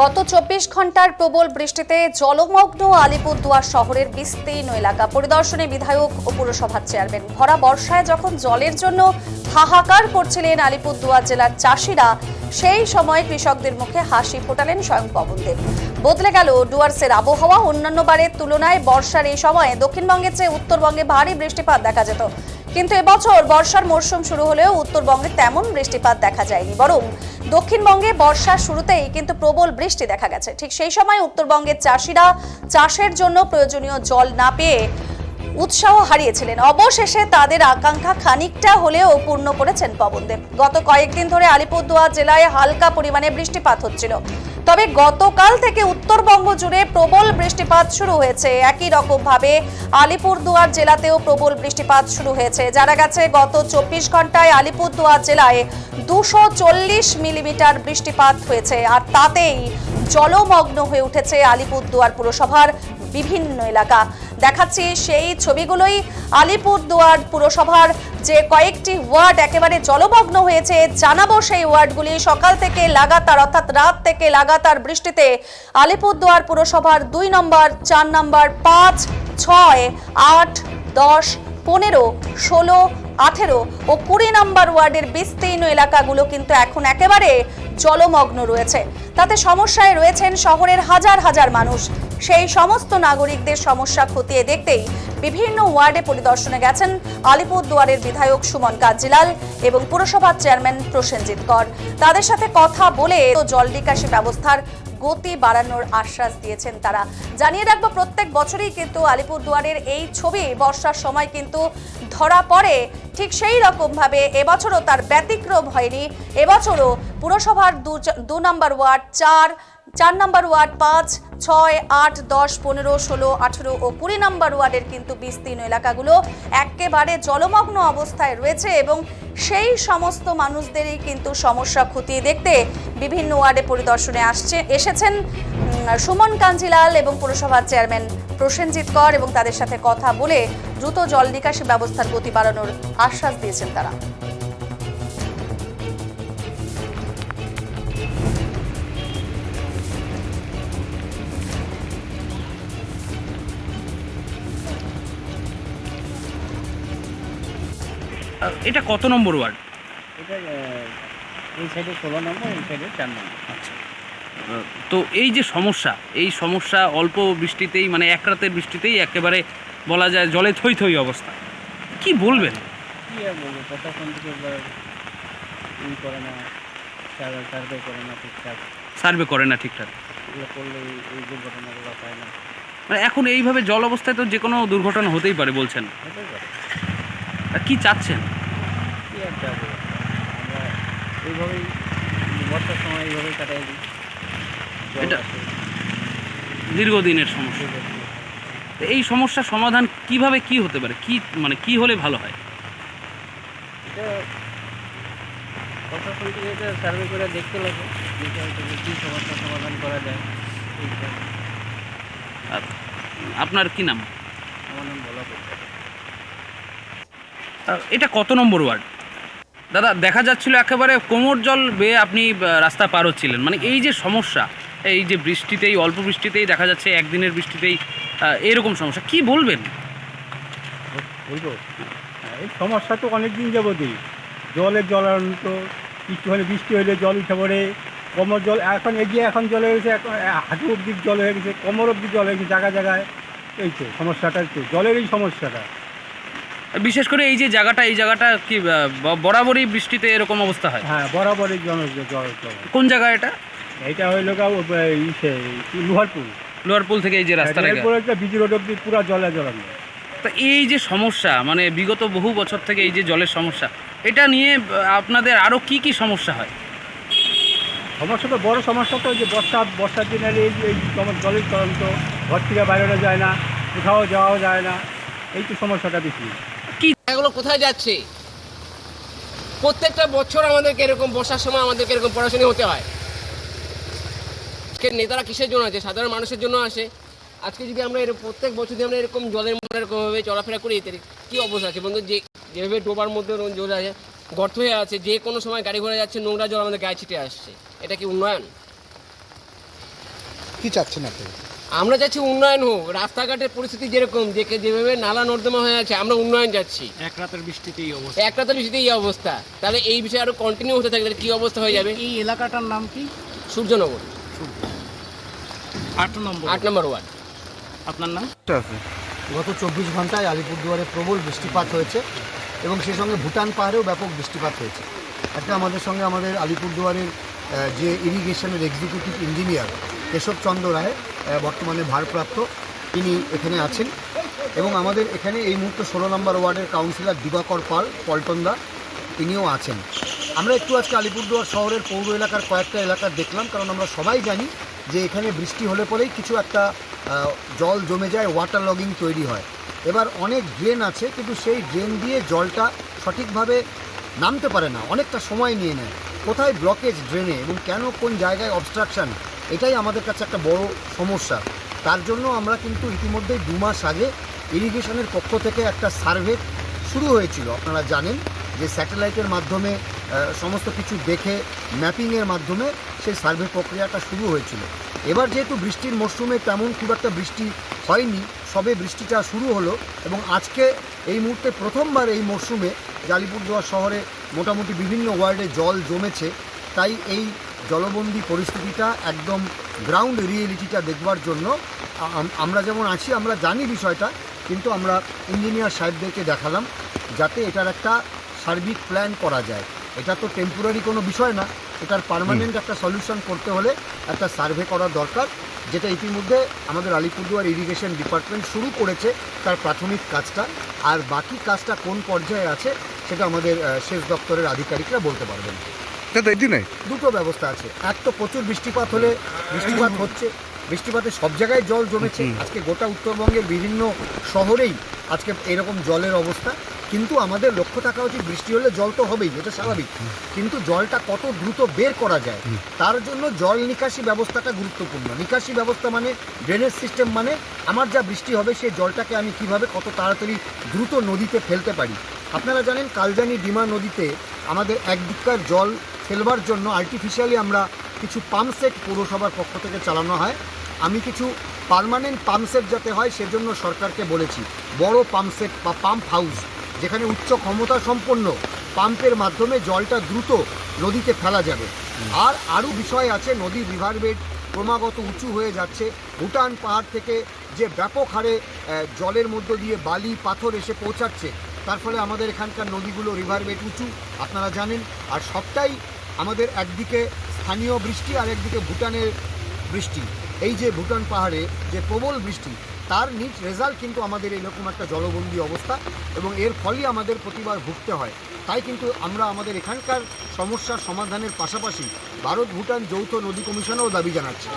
গত চব্বিশ ঘণ্টার প্রবল বৃষ্টিতে জলমগ্ন আলিপুরদুয়ার শহরের বিস্তীর্ণ এলাকা পরিদর্শনে বিধায়ক ও পুরসভার চেয়ারম্যান। ভরা বর্ষায় যখন জলের জন্য হাহাকার করছিলেন আলিপুরদুয়ার জেলার চাষিরা, সেই সময় কৃষকদের মুখে হাসি ফোটালেন স্বয়ং পবনদেব বদলে গেল ডুয়ার্সের আবহাওয়া অন্যান্য বারের তুলনায় বর্ষার এই সময়ে দক্ষিণবঙ্গের চেয়ে উত্তরবঙ্গে ভারী বৃষ্টিপাত দেখা যেত। কিন্তু এবছর বর্ষার মরশুম শুরু হলেও উত্তরবঙ্গে তেমন বৃষ্টিপাত দেখা যায়নি, বরং দক্ষিণবঙ্গে বর্ষার শুরুতেই কিন্তু প্রবল বৃষ্টি দেখা গেছে। ঠিক সেই সময় উত্তরবঙ্গের চাষিরা চাষের জন্য প্রয়োজনীয় জল না পেয়ে উৎসাহ হারিয়েছিলেন। অবশেষে তাদের আকাঙ্ক্ষা খানিকটা হলেও পূর্ণ করেছেন পবনদেব গত কয়েকদিন ধরে আলিপুরদুয়ার জেলায় হালকা পরিমাণে বৃষ্টিপাত হচ্ছিল। তবে গতকাল থেকে উত্তরবঙ্গ জুড়ে প্রবল বৃষ্টিপাত শুরু হয়েছে। একই রকম ভাবে আলিপুরদুয়ার জেলাতেও প্রবল বৃষ্টিপাত শুরু হয়েছে। জানা গেছে, গত চব্বিশ ঘন্টায় আলিপুরদুয়ার জেলায় দুশো চল্লিশ মিলিমিটার বৃষ্টিপাত হয়েছে। আর তাতেই জলমগ্ন হয়ে উঠেছে আলিপুরদুয়ার পুরসভার বিভিন্ন এলাকা। দেখাচ্ছি সেই ছবিগুলোই আলিপুরদুয়ার পুরসভার যে কয়েকটি ওয়ার্ড একেবারে জলমগ্ন হয়েছে, জানাব সেই ওয়ার্ডগুলি। সকাল থেকে লাগাতার, অর্থাৎ রাত থেকে লাগাতার বৃষ্টিতে আলিপুরদুয়ার পুরসভার দুই নম্বর, চার নম্বর, পাঁচ, ছয়, আট, দশ, পনেরো, ষোলো, আঠেরো ও কুড়ি নম্বর ওয়ার্ডের বিস্তীর্ণ এলাকাগুলো কিন্তু এখন একেবারে জলমগ্ন রয়েছে। তাতে সমস্যায় রয়েছেন শহরের হাজার হাজার মানুষ। সেই সমস্ত নাগরিকদের সমস্যা খতিয়ে দেখতেই বিভিন্ন ওয়ার্ডে পরিদর্শনে গেছেন আলিপুরদুয়ারের বিধায়ক সুমন কাজিলাল এবং পুরসভার চেয়ারম্যান প্রসেনজিৎ কর। তাদের সাথে কথা বলে জল নিকাশি ব্যবস্থার গতি বাড়ানোর আশ্বাস দিয়েছেন তারা। জানিয়ে রাখব, প্রত্যেক বছরই কিন্তু আলিপুরদুয়ারের এই ছবি বর্ষার সময় কিন্তু ধরা পড়ে। ঠিক সেই রকমভাবে এবছরও তার ব্যতিক্রম হয়নি। এবছরও পুরসভার দু নম্বর ওয়ার্ড চার চার নম্বর ওয়ার্ড পাঁচ ছয়, আট, দশ, পনেরো, ষোলো, আঠেরো ও কুড়ি নম্বর ওয়ার্ডের কিন্তু বিস্তীর্ণ এলাকাগুলো একেবারে জলমগ্ন অবস্থায় রয়েছে এবং সেই সমস্ত মানুষদেরই কিন্তু সমস্যা খতিয়ে দেখতে বিভিন্ন ওয়ার্ডে পরিদর্শনে আসছে, এসেছেন সুমন কাঞ্জিলাল এবং পুরসভার চেয়ারম্যান প্রসেনজিৎ কর এবং তাদের সাথে কথা বলে দ্রুত জল নিকাশি ব্যবস্থার গতি বাড়ানোর আশ্বাস দিয়েছেন তারা। এটা কত নম্বর ওয়ার্ড? এটা এই সাইডে ষোলো নম্বর এই সাইডে চার নম্বর। আচ্ছা। তো এই যে সমস্যা এই সমস্যা অল্প বৃষ্টিতেই মানে এক রাতের বৃষ্টিতেই একেবারে বলা যায় জলে থই থই অবস্থা। কি বলবেন? কী আর বলব প্রশাসন থেকে ই করে না সার্ভে করে না ঠিকঠাক। সার্ভে করে না ঠিকঠাক। এগুলো করলে এই- দুর্ঘটনাগুলো পায় না। মানে এখন এইভাবে জল অবস্থায় তো যে কোনো দুর্ঘটনা হতেই পারে বলছেন। পারে। কি চাচ্ছেন? কী আর যাব আমরা এইভাবেই বর্ষার সময় এইভাবেই কাটাই দিই। জল এটা- আসে, দীর্ঘদিনের সমস্যা। এই তো এই সমস্যার সমাধান কীভাবে কি হতে পারে? কি মানে কি হলে ভালো হয়? এটা প্রশাসন থেকে এটা সার্ভে করে দেখতে যে কী সমস্যার সমাধান করা যায়। এইটা আপনার কি নাম? আমার নাম বলা করতে এটা কত নম্বর ওয়ার্ড? দাদা দেখা যাচ্ছিল একেবারে কোমর জল বেয়ে আপনি রাস্তা পার হচ্ছিলেন। মানে এই যে সমস্যা এই যে বৃষ্টিতেই অল্প বৃষ্টিতেই দেখা যাচ্ছে একদিনের বৃষ্টিতেই এরকম সমস্যা। কি বলবেন? বলব? এই সমস্যা তো অনেক দিন যাবতই। জলের জলান্ত একটুখানি বৃষ্টি হলে জল উঠে পড়ে কোমর জল এখন এগিয়ে এখন জল হয়ে গেছে এখন হাঁটু অব্দি জল হয়ে গেছে কোমর অব্দি জল হয়ে গেছে জায়গায় জায়গায়। এই তো সমস্যাটা তো জলের এই সমস্যাটা। বিশেষ করে এই যে জায়গাটা এই জায়গাটা কি বরাবরই বৃষ্টিতে এরকম অবস্থা হয়? হ্যাঁ বরাবরই কোন জায়গা এটা? এইটা হইল লোহারপুল ইসে কি লোহারপুর লোয়ার পুল থেকে এই যে। এরপরে একটা বিজি রোড অব্দি পুরা জলে জলানো তা এই যে সমস্যা মানে বিগত বহু বছর থেকে এই যে জলের সমস্যা এটা নিয়ে আপনাদের আরও কি কি সমস্যা হয়? সমস্যা তো বড় সমস্যা তো যে বর্ষা বর্ষার দিনে এই এই জলের তরন্ত ঘর থেকে বাইরে যায় না কোথাও যাওয়াও যায় না এই তো সমস্যাটা বেশি। কোথায় যাচ্ছে? প্রত্যেকটা বছর আমাদেরকে এরকম বর্ষার সময় আমাদেরকে এরকম পড়াশোনা হতে হয়। নেতারা কিসের জন্য আছে সাধারণ মানুষের জন্য আসে। আজকে যদি আমরা এরকম প্রত্যেক বছর যদি আমরা এরকম জলের মধ্যে এরকমভাবে চলাফেরা করি, তাহলে কী অবস্থা আছে? বন্ধু, যে যেভাবে ডোবার মধ্যে জল আছে গর্ত হয়ে আছে, যে কোনো সময় গাড়ি ঘোড়া যাচ্ছে, নোংরা জল আমাদের গায়ে ছিটে আসছে। এটা কি উন্নয়ন? কি চাচ্ছেন আপনারা আমরা চাচ্ছি উন্নয়ন হোক রাস্তাঘাটের পরিস্থিতি যেরকম যে যেভাবে নালা নর্দমা হয়ে আছে আমরা উন্নয়ন যাচ্ছি। এক রাতের বৃষ্টিতেই অবস্থা। এক রাতের বৃষ্টিতে এই অবস্থা। তাহলে এই বিষয়ে আরও কন্টিনিউ হতে থাকলে কি অবস্থা হয়ে যাবে? এই এলাকাটার নাম কি? সূর্যনগর। আট নম্বর। আট নম্বর ওয়ার্ড। আপনার নাম? গত চব্বিশ ঘন্টায় আলিপুরদুয়ারে প্রবল বৃষ্টিপাত হয়েছে এবং সেই সঙ্গে ভুটান পাহাড়েও ব্যাপক বৃষ্টিপাত হয়েছে। একটা আমাদের সঙ্গে আমাদের আলিপুরদুয়ারের যে ইরিগেশনের এক্সিকিউটিভ ইঞ্জিনিয়ার কেশবচন্দ্র রায় আহ, বর্তমানে ভারপ্রাপ্ত। তিনি এখানে আছেন। এবং আমাদের এখানে এই মুহূর্তে ষোলো নম্বর ওয়ার্ডের কাউন্সিলর দিবাকর পাল পল্টনদা তিনিও আছেন। আমরা একটু আজকে আলিপুরদুয়ার শহরের পৌর এলাকার কয়েকটা এলাকা দেখলাম, কারণ আমরা সবাই জানি যে এখানে বৃষ্টি হলে পরেই কিছু একটা জল জমে যায় ওয়াটার লগিং তৈরি হয়। এবার অনেক ড্রেন আছে, কিন্তু সেই ড্রেন দিয়ে জলটা সঠিকভাবে নামতে পারে না, অনেকটা সময় নিয়ে নেয়। কোথায় ব্লকেজ ড্রেনে এবং কেন কোন জায়গায় অবস্ট্রাকশন এটাই আমাদের কাছে একটা বড় সমস্যা। তার জন্য আমরা কিন্তু ইতিমধ্যেই দু মাস আগে ইরিগেশনের পক্ষ থেকে একটা সার্ভে শুরু হয়েছিল। আপনারা জানেন যে স্যাটেলাইটের মাধ্যমে সমস্ত কিছু দেখে, ম্যাপিংয়ের মাধ্যমে সেই সার্ভে প্রক্রিয়াটা শুরু হয়েছিল। এবার যেহেতু বৃষ্টির মরশুমে তেমন খুব একটা বৃষ্টি হয়নি, সবে বৃষ্টিটা শুরু হলো এবং আজকে এই মুহূর্তে প্রথমবার এই মরশুমে যে আলিপুরদুয়ার শহরে মোটামুটি বিভিন্ন ওয়ার্ডে জল জমেছে। তাই এই জলবন্দি পরিস্থিতিটা একদম গ্রাউন্ড রিয়েলিটিটা দেখবার জন্য আমরা যেমন আছি আমরা জানি বিষয়টা কিন্তু আমরা ইঞ্জিনিয়ার সাহেবদেরকে দেখালাম যাতে এটার একটা সার্বিক প্ল্যান করা যায়। এটা তো টেম্পোরারি কোনো বিষয় না এটার পার্মানেন্ট একটা সলিউশন করতে হলে একটা সার্ভে করা দরকার যেটা ইতিমধ্যে আমাদের আলিপুরদুয়ার ইরিগেশন ডিপার্টমেন্ট শুরু করেছে তার প্রাথমিক কাজটা আর বাকি কাজটা কোন পর্যায়ে আছে সেটা আমাদের সেচ দপ্তরের আধিকারিকরা বলতে পারবেন। দুটো ব্যবস্থা আছে। এক তো প্রচুর বৃষ্টিপাত হলে বৃষ্টিপাত হচ্ছে। বৃষ্টিপাতে সব জায়গায় জল জমেছে। আজকে গোটা উত্তরবঙ্গের বিভিন্ন শহরেই আজকে এরকম জলের অবস্থা। কিন্তু আমাদের লক্ষ্য থাকা উচিত বৃষ্টি হলে জল তো হবেই এটা স্বাভাবিক। কিন্তু জলটা কত দ্রুত বের করা যায় তার জন্য জল নিকাশি ব্যবস্থাটা গুরুত্বপূর্ণ। নিকাশি ব্যবস্থা মানে ড্রেনেজ সিস্টেম মানে আমার যা বৃষ্টি হবে সেই জলটাকে আমি কীভাবে কত তাড়াতাড়ি দ্রুত নদীতে ফেলতে পারি। আপনারা জানেন কালজানি ডিমা নদীতে আমাদের একদিককার জল ফেলবার জন্য আর্টিফিশিয়ালি আমরা কিছু পাম্প সেট পৌরসভার পক্ষ থেকে চালানো হয়। আমি কিছু পার্মানেন্ট পাম্প সেট যাতে হয়, সেজন্য সরকারকে বলেছি। বড় পাম্প সেট বা পাম্প হাউস যেখানে উচ্চ ক্ষমতা সম্পন্ন পাম্পের মাধ্যমে জলটা দ্রুত নদীতে ফেলা যাবে। আর আরও বিষয় আছে নদীর রিভার বেড ক্রমাগত উঁচু হয়ে যাচ্ছে। ভুটান পাহাড় থেকে যে ব্যাপক হারে জলের মধ্য দিয়ে বালি, পাথর এসে পৌঁছাচ্ছে, তার ফলে আমাদের এখানকার নদীগুলো রিভার বেড উঁচু, আপনারা জানেন। আর সবটাই আমাদের একদিকে স্থানীয় বৃষ্টি আর একদিকে ভুটানের বৃষ্টি। এই যে ভুটান পাহাড়ে যে প্রবল বৃষ্টি, তার নিজ রেজাল্ট কিন্তু আমাদের এরকম একটা জলবন্দি অবস্থা এবং এর ফলেই আমাদের প্রতিবার ভুগতে হয়। তাই কিন্তু আমরা আমাদের এখানকার সমস্যার সমাধানের পাশাপাশি ভারত ভুটান যৌথ নদী কমিশনেও দাবি জানাচ্ছি।